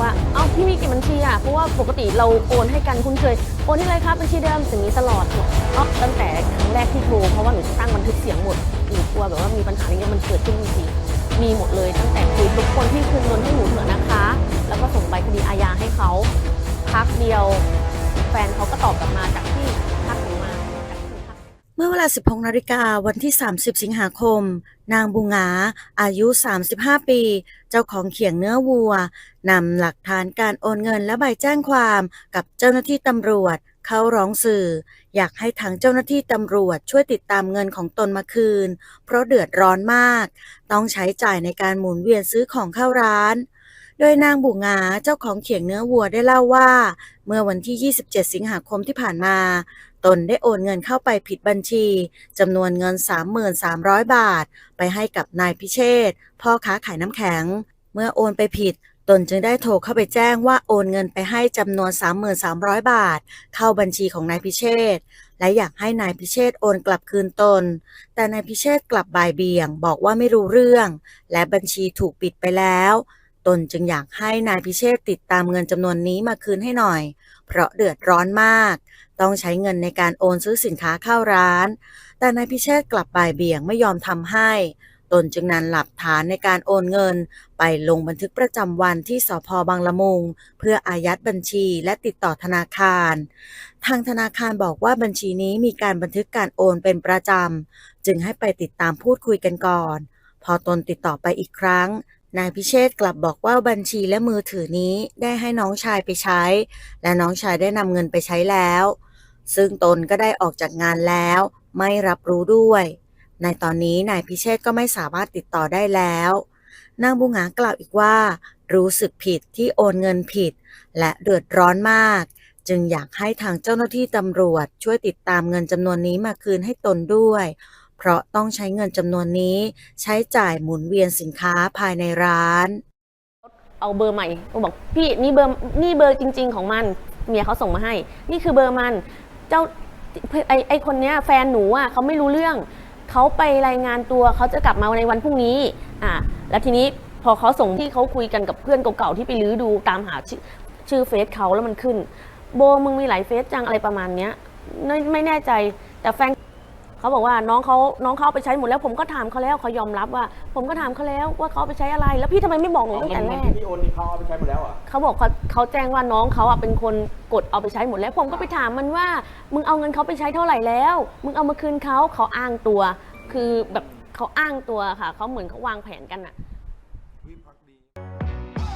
ว่า เอ้าพี่มีกี่บัญชีอะเพราะว่าปกติเราโอนให้กันคุ้นเคย โอนให้เลยครับบัญชีเดิมอย่งนี้ตลอดเพราะตั้งแต่ครั้งแรกที่โทรเพราะว่าหนูตั้งบันทึกเสียงหมด หนูกลัวแบบว่ามีปัญหาอย่างเงี้ยมันเกิดขึ้นจริงๆมีหมดเลยตั้งแต่คือทุกคนที่คืนเงินให้หนูเถอะนะคะ แล้วก็ส่งใบคดีอาญาให้เขาพักเดียว แฟนเขาก็ตอบกลับมาจากที่ เมื่อเวลา 16 นาฬิกาวันที่ 30 สิงหาคม นางบุงา อายุ 35 ปี เจ้าของเขียงเนื้อวัว นำหลักฐานการโอนเงินและใบแจ้งความกับเจ้าหน้าที่ตำรวจ เข้าร้องสื่อ อยากให้ทางเจ้าหน้าที่ตำรวจช่วยติดตามเงินของตนมาคืน เพราะเดือดร้อนมาก ต้องใช้จ่ายในการหมุนเวียนซื้อของเข้าร้าน โดยนางบุงาเจ้าของเขียงเนื้อวัวได้เล่าว่า เมื่อวันที่ 27 สิงหาคมที่ผ่านมา ตนได้โอนเงินเข้าไปผิดบัญชีจำนวนเงิน 33,000 บาท ไปให้กับนายพิเชษพ่อค้าขายน้ำแข็ง เมื่อโอนไปผิดตนจึงได้โทรเข้าไปแจ้งว่าโอนเงินไปให้จำนวน 3,300 บาท เข้าบัญชีของนายพิเชษและอยากให้นายพิเชษโอนกลับคืนตน แต่นายพิเชษกลับบ่ายเบี่ยง บอกว่าไม่รู้เรื่อง และบัญชีถูกปิดไปแล้ว ตนจึงอยากให้นายพิเชษติดตามเงินจำนวนนี้มาคืนให้หน่อย เพราะเดือดร้อนมาก ต้องใช้เงินในการโอนซื้อสินค้าเข้าร้าน แต่นายพิเชษกลับบ่ายเบี่ยงไม่ยอมทำให้ ตนจึงนำหลักฐานในการโอนเงิน ไปลงบันทึกประจำวันที่สพบางละมุง เพื่ออายัดบัญชีและติดต่อธนาคาร ทางธนาคารบอกว่าบัญชีนี้มีการบันทึกการโอนเป็นประจำจึงให้ไปติดตามพูดคุยกันก่อนพอตนติดต่อไปอีกครั้ง นายพิเชษกลับบอกว่าบัญชีและมือถือนี้ได้ให้น้องชายไปใช้ และน้องชายได้นำเงินไปใช้แล้ว ซึ่งตนก็ได้ออกจากงานแล้ว ไม่รับรู้ด้วย ในตอนนี้นายพิเชษก็ไม่สามารถติดต่อได้แล้วนางบุงหากล่าวอีกว่า รู้สึกผิดที่โอนเงินผิด และเดือดร้อนมาก จึงอยากให้ทางเจ้าหน้าที่ตำรวจช่วยติดตามเงินจำนวนนี้มาคืนให้ตนด้วย เพราะต้องใช้เงินจำนวนนี้ใช้จ่ายหมุนเวียนสินค้าภายในร้าน เอาเบอร์ใหม่ก็บอกพี่นี่เบอร์นี่เบอร์จริง ๆ ของมันเมียเขาส่งมาให้ นี่คือเบอร์มันเจ้าไอไอคนเนี้ยแฟนหนูอะเขาไม่รู้เรื่องเขาไปรายงานตัวเขาจะกลับมาในวันพรุ่งนี้อะแล้วทีนี้พอเขาส่งที่เขาคุยกันกับเพื่อนเก่าๆที่ไปลื้อดูตามหาชื่อชื่อเฟซเขาแล้วมันขึ้น โบมึงมีหลายเฟซจังอะไรประมาณเนี้ยไม่ไม่แน่ใจแต่แฟน เขาบอกว่าน้องเขาน้องเขาเอาไปใช้หมดแล้วผมก็ถามเขาแล้วเขายอมรับว่า ผมก็ถามเขาแล้วว่าเขาเอาไปใช้อะไร แล้วพี่ทำไมไม่บอกหนูตั้งแต่แรเงินกที่พี่โอนนี่เขาเอาไปใช้หมดแล้วเหรอะเขาบอกเขาเขาแจ้งว่าน้องเขาอะเป็นคนกดเอาไปใช้หมดแล้ว ผมก็ไปถามมันว่า มึงเอาเงินเขาไปใช้เท่าไหร่แล้ว มึงเอามาคืนเขาเขาอ้างตัว คือแบบเขาอ้างตัวค่ะเขาเหมือนเขาวางแผนกันอะ